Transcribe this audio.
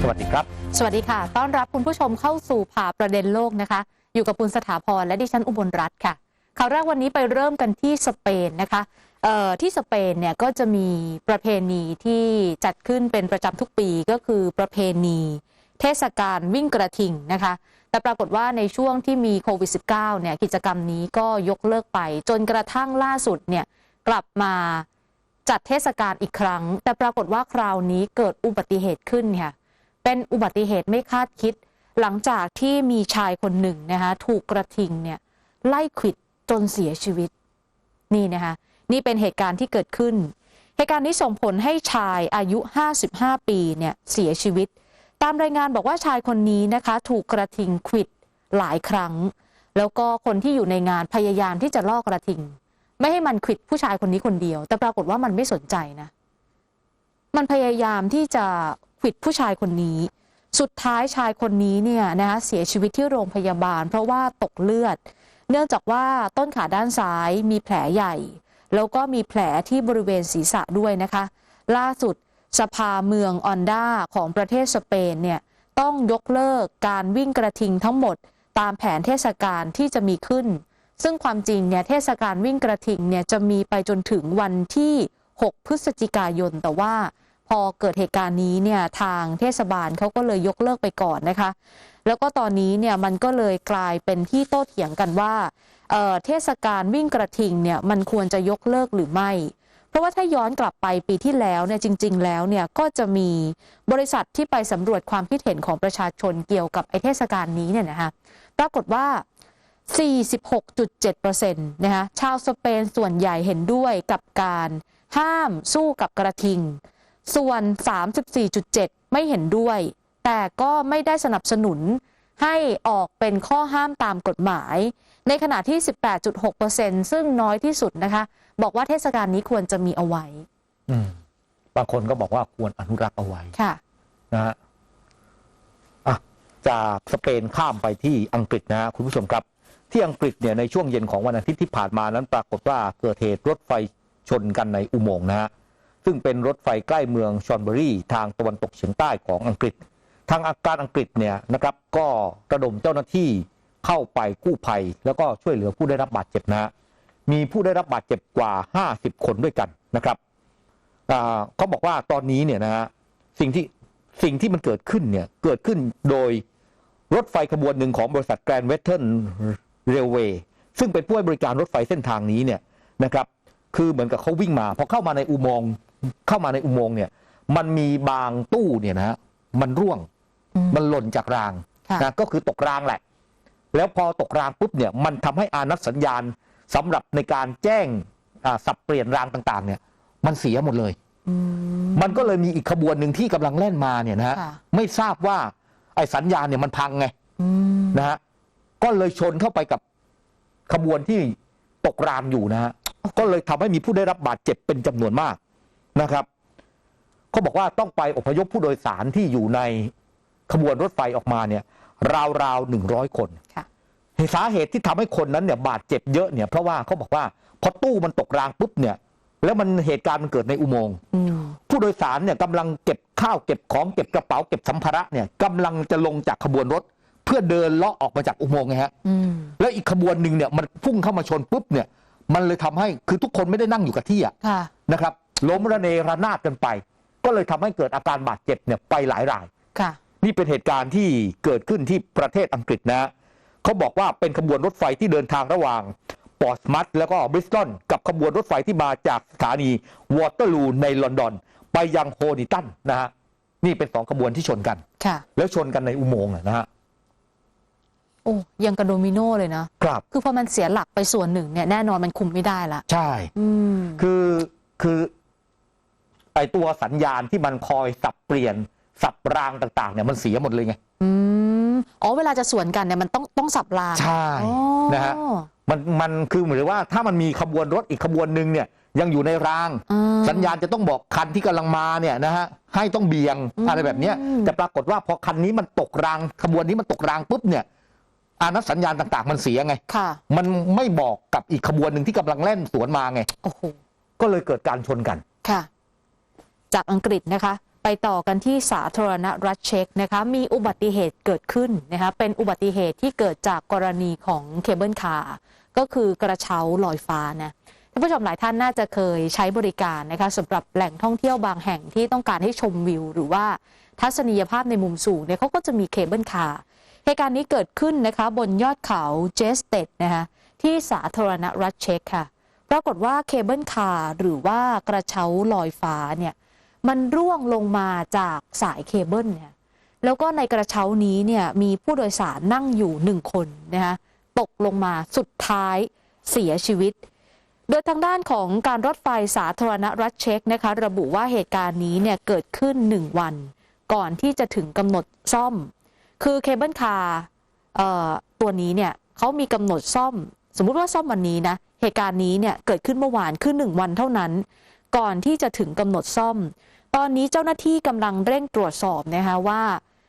สวัสดีครับ สวัสดีค่ะ ต้อนรับคุณผู้ชมเข้าสู่ผ่าประเด็นโลกนะคะ อยู่กับคุณสถาพรและดิฉันอุบลรัตน์ค่ะ ข่าวแรกวันนี้ไปเริ่มกันที่สเปนนะคะที่สเปนเนี่ยก็จะมีประเพณีที่จัดขึ้นเป็นประจำทุกปีก็คือประเพณี เทศกาลวิ่งกระทิงนะคะ แต่ปรากฏว่าในช่วงที่มีโควิด -19 เนี่ยกิจกรรมนี้ก็ยกเลิกไป จนกระทั่งล่าสุดเนี่ยกลับมาจัดเทศกาลอีกครั้ง แต่ปรากฏว่าคราวนี้เกิดอุบัติเหตุขึ้นค่ะ เป็นอุบัติเหตุไม่คาดคิด หลังจากที่มีชายคนหนึ่งนะคะถูกกระทิงเนี่ยไล่ขวิดจนเสียชีวิต นี่นะคะนี่เป็นเหตุการณ์ที่เกิดขึ้น เหตุการณ์นี้ส่งผลให้ชายอายุ 55 ปีเนี่ยเสียชีวิต ตามรายงานบอกว่าชายคนนี้นะคะ ถูกกระทิงขวิดหลายครั้ง แล้วก็คนที่อยู่ในงานพยายามที่จะลอกกระทิง ไม่ให้มันขวิดผู้ชายคนนี้คนเดียว แต่ปรากฏว่ามันไม่สนใจนะ มันพยายามที่จะ วิดผู้ชายคนนี้ สุดท้ายชายคนนี้เนี่ยนะคะเสียชีวิตที่โรงพยาบาล เพราะว่าตกเลือด เนื่องจากว่าต้นขาด้านซ้ายมีแผลใหญ่ แล้วก็มีแผลที่บริเวณศีรษะด้วยนะคะ ล่าสุดสภาเมืองออนดาของประเทศสเปนเนี่ยต้องยกเลิกการวิ่งกระทิงทั้งหมดตามแผนเทศกาลที่จะมีขึ้น ซึ่งความจริงเนี่ยเทศกาลวิ่งกระทิงเนี่ยจะมีไปจนถึงวันที่ 6 พฤศจิกายนแต่ว่า พอเกิดเหตุการณ์นี้เนี่ยทางเทศบาลเขาก็เลยยกเลิกไปก่อนนะคะ แล้วก็ตอนนี้เนี่ยมันก็เลยกลายเป็นที่โต้เถียงกันว่าเเทศกาลวิ่งกระทิงเนี่ยมันควรจะยกเลิกหรือไม่ เพราะว่าถ้าย้อนกลับไปปีที่แล้วเนี่ยจริง ๆ แล้วเนี่ยก็จะมีบริษัทที่ไปสำรวจความคิดเห็นของประชาชนเกี่ยวกับไอเทศกาลนี้เนี่ยนะคะปรากฏว่า46.7%นะคะชาวสเปนส่วนใหญ่เห็นด้วยกับการห้ามสู้กับกระทิง ส่วน 34.7 ไม่เห็นด้วย แต่ก็ไม่ได้สนับสนุนให้ออกเป็นข้อห้ามตามกฎหมาย ในขณะที่ 18.6%ซึ่งน้อยที่สุดนะคะ บอกว่าเทศกาลนี้ควรจะมีเอาไว้อืมบางคนก็บอกว่าควรอนุรักษ์เอาไว้ค่ะนะฮะอะจากสเปนข้ามไปที่อังกฤษนะฮะคุณผู้ชมครับ ที่อังกฤษเนี่ยในช่วงเย็นของวันอาทิตย์ที่ผ่านมานั้นปรากฏว่าเกิดเหตุรถไฟชนกันในอุโมงค์นะฮะ ซึ่งเป็นรถไฟใกล้เมืองชอนเบอรี่ทางตะวันตกเฉียงใต้ของอังกฤษ ทางอาการอังกฤษเนี่ยนะครับก็ระดมเจ้าหน้าที่เข้าไปกู้ภัย แล้วก็ช่วยเหลือผู้ได้รับบาดเจ็บนะมีผู้ได้รับบาดเจ็บกว่า 50 คนด้วยกันนะครับเขาบอกว่าตอนนี้เนี่ยนะฮะสิ่งที่สิ่งที่มันเกิดขึ้นเนี่ยเกิดขึ้นโดยรถไฟขบวนหนึ่งของบริษัทแกรนด์เวสเทิร์นเรลเวย์ซึ่งเป็นผู้ให้บริการรถไฟเส้นทางนี้เนี่ยนะครับ คือเหมือนกับเขาวิ่งมาพอเข้ามาในอุโมงค์ เข้ามาในอุโมงค์เนี่ย มันมีบางตู้เนี่ยนะฮะมันร่วงอืมมันหล่นจากรางค่ะนะก็คือตกรางแหละ แล้วพอตกรางปุ๊บเนี่ย มันทำให้อานัดสัญญาณสำหรับในการแจ้งอ่าสับเปลี่ยนรางต่าง ๆ เนี่ย มันเสียหมดเลยอืมมันก็เลยมีอีกขบวนหนึ่งที่กำลังแล่นมาเนี่ยนะฮะค่ะไม่ทราบว่า ไอ้สัญญาณเนี่ยมันพังไงอืมนะฮะก็เลยชนเข้าไปกับขบวนที่ตกรางอยู่นะฮะก็เลยทำให้มีผู้ได้รับบาดเจ็บเป็นจำนวนมาก นะครับเขาบอกว่าต้องไปอพยพผู้โดยสารที่อยู่ในขบวนรถไฟออกมาเนี่ย ราวๆหนึ่งร้อยคนค่ะสาเหตุที่ทำให้คนนั้นเนี่ยบาดเจ็บเยอะเนี่ยเพราะว่าเขาบอกว่าพอตู้มันตกรางปุ๊บเนี่ย แล้วมันเหตุการณ์มันเกิดในอุโมงค์อืมผู้โดยสารเนี่ยกำลังเก็บข้าวเก็บของเก็บกระเป๋าเก็บสัมภาระเนี่ยกำลังจะลงจากขบวนรถ เพื่อเดินเลาะออกมาจากอุโมงค์ไงฮะอืมแล้วอีกขบวนหนึ่งเนี่ยมันพุ่งเข้ามาชนปุ๊บเนี่ย มันเลยทำให้คือทุกคนไม่ได้นั่งอยู่กับที่อะค่ะนะครับ ล้มระเนระนาดกันไป ก็เลยทำให้เกิดอาการบาดเจ็บเนี่ยไปหลายรายค่ะ นี่เป็นเหตุการณ์ที่เกิดขึ้นที่ประเทศอังกฤษนะเขาบอกว่าเป็นขบวนรถไฟที่เดินทางระหว่างปอร์สมัตแล้วก็บริสตันกับขบวนรถไฟที่มาจากสถานีวอเตอร์ลูในลอนดอน ไปยังโฮนิตันนะฮะนี่เป็นสองขบวนที่ชนกันค่ะ แล้วชนกันในอุโมงค์อะนะฮะโอ้ยังกระโดมิโนเลยนะครับคือพอมันเสียหลักไปส่วนหนึ่งเนี่ยแน่นอนมันคุมไม่ได้ละใช่ อืมคือคือ ไอตัวสัญญาณที่มันคอยสับเปลี่ยนสับรางต่างๆเนี่ยมันเสียหมดเลยไงอืมอ๋อเวลาจะสวนกันเนี่ยมันต้องต้องสับรางใช่อ๋อนะฮะมันมันคือเหมือนว่าถ้ามันมีขบวนรถอีกขบวนหนึ่งเนี่ยยังอยู่ในรางอ่าสัญญาณจะต้องบอกคันที่กำลังมาเนี่ยนะฮะให้ต้องเบียงอืมอะไรแบบเนี้ยแต่ปรากฏว่าพอคันนี้มันตกรางขบวนนี้มันตกรางปุ๊บเนี่ยอานัดสัญญาณต่างๆ มันเสียไงค่ะมันไม่บอกกับอีกขบวนหนึ่งที่กำลังแล่นสวนมาไงโอ้โหก็เลยเกิดการชนกันค่ะ จากอังกฤษนะคะ ไปต่อกันที่สาธารณรัฐเช็กนะคะมีอุบัติเหตุเกิดขึ้นนะคะเป็นอุบัติเหตุที่เกิดจากกรณีของเคเบิลคาร์ก็คือกระเช้าลอยฟ้านะท่านผู้ชมหลายท่านน่าจะเคยใช้บริการนะคะสำหรับแหล่งท่องเที่ยวบางแห่งที่ต้องการให้ชมวิว หรือว่าทัศนียภาพในมุมสูงเนี่ยเขาก็จะมีเคเบิลคาร์เหตุการณ์นี้เกิดขึ้นนะคะบนยอดเขาเจสเตดนะคะที่สาธารณรัฐเช็กค่ะ ปรากฏว่าเคเบิลคาร์หรือว่ากระเช้าลอยฟ้าเนี่ย มันร่วงลงมาจากสายเคเบิลเนี่ยแล้วก็ในกระเช้านี้เนี่ยมีผู้โดยสารนั่งอยู่หนึ่งคนนะคะตกลงมาสุดท้ายเสียชีวิต โดยทางด้านของการรถไฟสาธารณรัฐเช็กนะคะระบุว่าเหตุการณ์นี้เนี่ยเกิดขึ้นหนึ่งวัน ก่อนที่จะถึงกำหนดซ่อม คือเคเบิลคาร์ตัวนี้เนี่ยเขามีกำหนดซ่อม สมมุติว่าซ่อมวันนี้นะเหตุการณ์นี้เนี่ยเกิดขึ้นเมื่อวานคือหนึ่งวันเท่านั้น ก่อนที่จะถึงกำหนดซ่อม ตอนนี้เจ้าหน้าที่กำลังเร่งตรวจสอบนะคะว่า